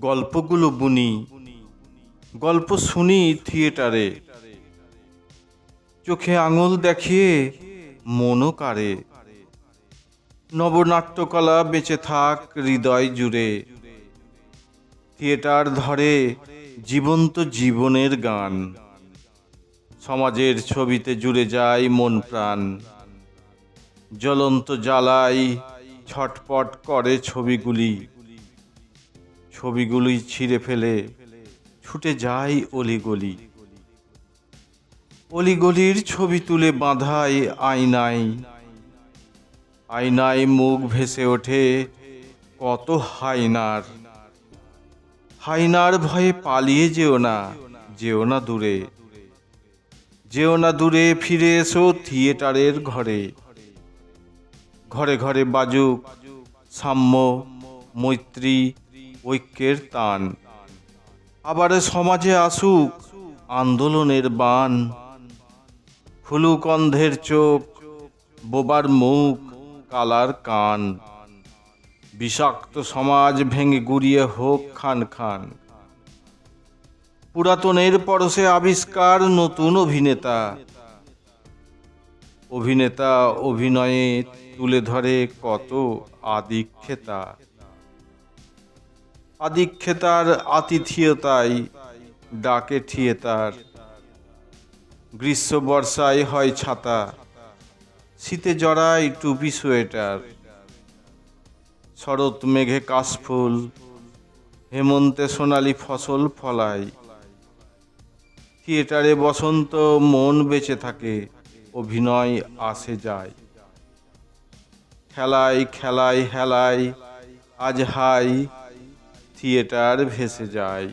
গল্পগুলো বুনি। গল্প শুনি থিয়েটারে। চোখে আঙুল দেখিয়ে মনও কারে নবনাট্যকলা বেঁচে থাক হৃদয় জুড়ে। থিয়েটার ধরে জীবন্ত জীবনের গান। সমাজের ছবিতে জুড়ে যায় মন প্রাণ। জ্বলন্ত জ্বালাই ছটপট করে ছবিগুলি। ছবিগুলি ছিঁড়ে ফেলে ছুটে যায় অলিগলি। অলিগলির ছবি তুলে বাঁধায় আয়নায়। আয়নায় মুখ ভেসে ওঠে কত হাইনার হাইনার ভয়ে পালিয়ে যেও না যেও না দূরে। যেও না দূরে, ফিরে এসো থিয়েটারের ঘরে। ঘরে ঘরে বাজুক সাম্য, মৈত্রী ঐক্যের তান। আবার সমাজে আসুক আন্দোলনের বান। খুলুক অন্ধের চোখ, বোবার মুখ, কালার কান। বিষাক্ত সমাজ ভেঙে গুড়িয়ে হোক খান খান। পুরাতনের পরশে আবিষ্কার নতুন অভিনেতা। অভিনেতা অভিনয়ে তুলে ধরে কত আদিক্ষেতা। আদিক্ষেতার আতিথিয়তায় ডাকে থিয়েতার গ্রীষ্ম বর্ষায় হয় ছাতা, শীতে জড়ায় টুপি সোয়েটার। শরৎ মেঘে কাশফুল, হেমন্তে সোনালি ফসল ফলায় থিয়েটারে বসন্ত মন বেঁচে থাকে, অভিনয় আসে যায়। খেলায় খেলায় হেলায়, আজ হাই থিয়েটার ভেসে যায়।